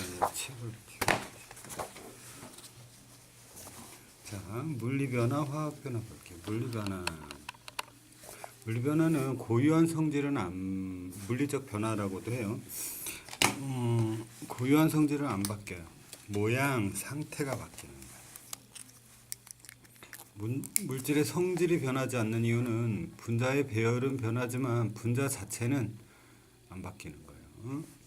아니라 칩을 자 물리 변화, 화학 변화 볼게요. 물리 변화. 물리 변화는 고유한 성질은 안 물리적 변화라고도 해요. 음, 고유한 성질은 안 바뀌어요. 모양, 상태가 바뀌는. 문, 물질의 성질이 변하지 않는 이유는 분자의 배열은 변하지만 분자 자체는 안 바뀌는 거예요.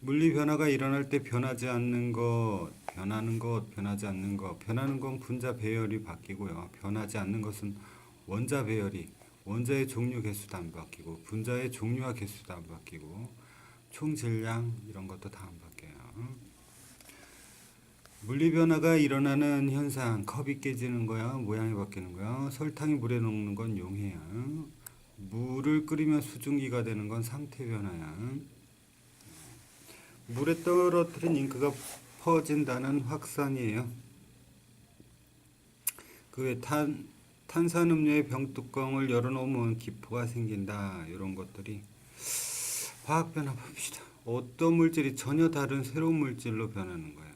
어? 물리 변화가 일어날 때 변하지 않는 것, 변하는 것, 변하지 않는 것, 변하는 건 분자 배열이 바뀌고요. 변하지 않는 것은 원자 배열이 원자의 종류 개수도 안 바뀌고 분자의 종류와 개수도 안 바뀌고 총 질량 이런 것도 다 안 바뀌어요. 물리 변화가 일어나는 현상, 컵이 깨지는 거야, 모양이 바뀌는 거야. 설탕이 물에 녹는 건 용해야. 물을 끓이면 수증기가 되는 건 상태 변화야. 물에 떨어뜨린 잉크가 퍼진다는 확산이에요. 그 외 탄, 탄산음료의 병뚜껑을 열어놓으면 기포가 생긴다. 이런 것들이 화학 변화 봅시다. 어떤 물질이 전혀 다른 새로운 물질로 변하는 거예요.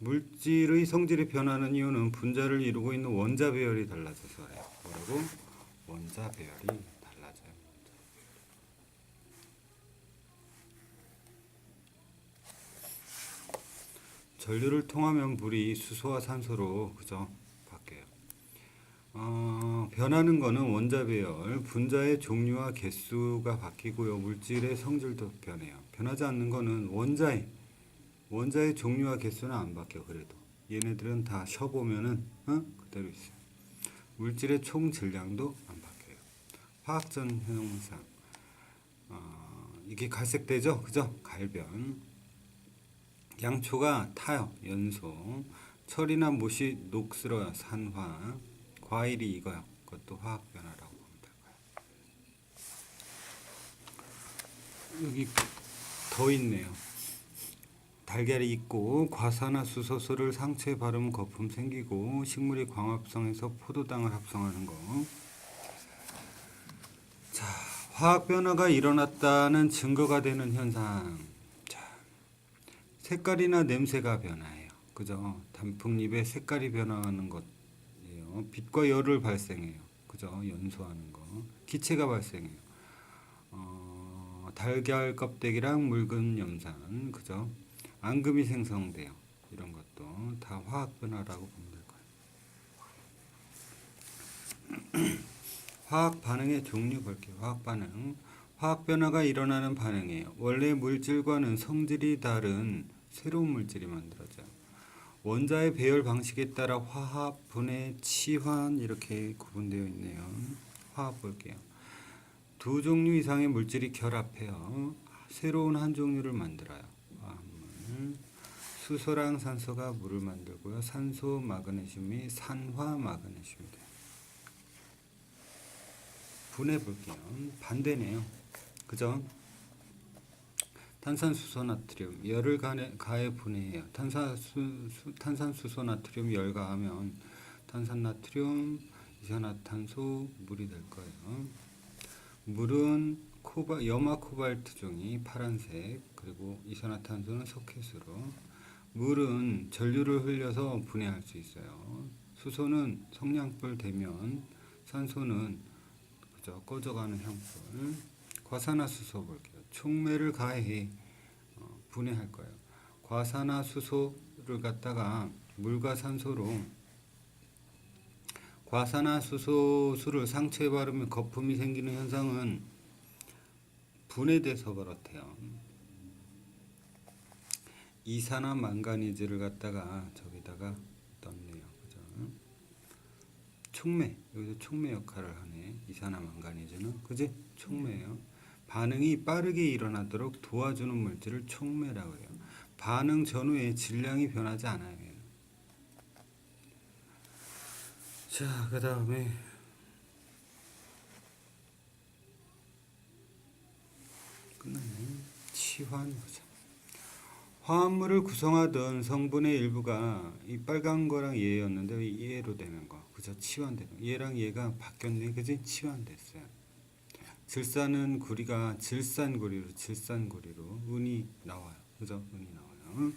물질의 성질이 변하는 이유는 분자를 이루고 있는 원자 배열이 달라져서 그래요. 뭐라고? 원자 배열이 달라져요. 전류를 통하면 물이 수소와 산소로 그죠 바뀌어요. 어, 변하는 거는 원자 배열, 분자의 종류와 개수가 바뀌고요. 물질의 성질도 변해요. 변하지 않는 거는 원자의 원자의 종류와 개수는 안 바뀌어 그래도 얘네들은 다 쉬어보면은 어? 그대로 있어요. 물질의 총 질량도 안 바뀌어요. 화학전 현상 어, 이게 갈색되죠, 그죠? 갈변 양초가 타요, 연소 철이나 못이 녹슬어요, 산화 과일이 익어요. 그것도 화학 변화라고 거예요. 여기 더 있네요. 달걀이 익고 과산화수소수를 상체에 바르면 거품 생기고 식물이 광합성해서 포도당을 합성하는 거. 자, 화학 변화가 일어났다는 증거가 되는 현상. 자, 색깔이나 냄새가 변화해요. 그죠? 단풍잎의 색깔이 변화하는 것이에요. 빛과 열을 발생해요. 그죠? 연소하는 거. 기체가 발생해요. 어, 달걀 껍데기랑 묽은 염산. 그죠? 앙금이 생성돼요. 이런 것도 다 화학 변화라고 보면 될 거예요. 화학 반응의 종류 볼게요. 화학 반응. 화학 변화가 일어나는 반응이에요. 원래 물질과는 성질이 다른 새로운 물질이 만들어져요. 원자의 배열 방식에 따라 화합, 분해, 치환 이렇게 구분되어 있네요. 화합 볼게요. 두 종류 이상의 물질이 결합해요. 새로운 한 종류를 만들어요. 수소랑 산소가 물을 만들고요. 산소, 마그네슘이 산화 마그네슘이 돼요. 분해 볼게요. 반대네요. 그죠? 탄산수소 나트륨 열을 가해, 가해 분해해요. 탄산수 수, 탄산수소 나트륨 열 가하면 탄산 나트륨 이산화탄소 물이 될 거예요. 물은 코바, 염화 코발트 종이 파란색 그리고 이산화탄소는 석회수로 물은 전류를 흘려서 분해할 수 있어요. 수소는 성냥불 대면 산소는 그죠 꺼져가는 향불 과산화수소 볼게요. 촉매를 가해 어, 분해할 거예요. 과산화수소를 갖다가 물과 산소로 과산화수소수를 상처에 바르면 거품이 생기는 현상은 분해돼서 그렇대요. 이산화 망가니즈를 갖다가 저기다가 넣네요. 그죠? 촉매 여기서 촉매 역할을 하네. 이산화 망가니즈는 그지? 촉매예요. 반응이 빠르게 일어나도록 도와주는 물질을 촉매라고 해요. 반응 전후에 질량이 변하지 않아요. 자, 그 다음에 끝났네. 치환 보자. 화합물을 구성하던 성분의 일부가 이 빨간 거랑 얘였는데 얘로 되는 거. 그죠? 치환되는 거. 얘랑 얘가 바뀌었네. 그지? 치환됐어요. 질산은 구리가 질산구리로 질산구리로 은이 나와요. 그죠? 은이 나와요.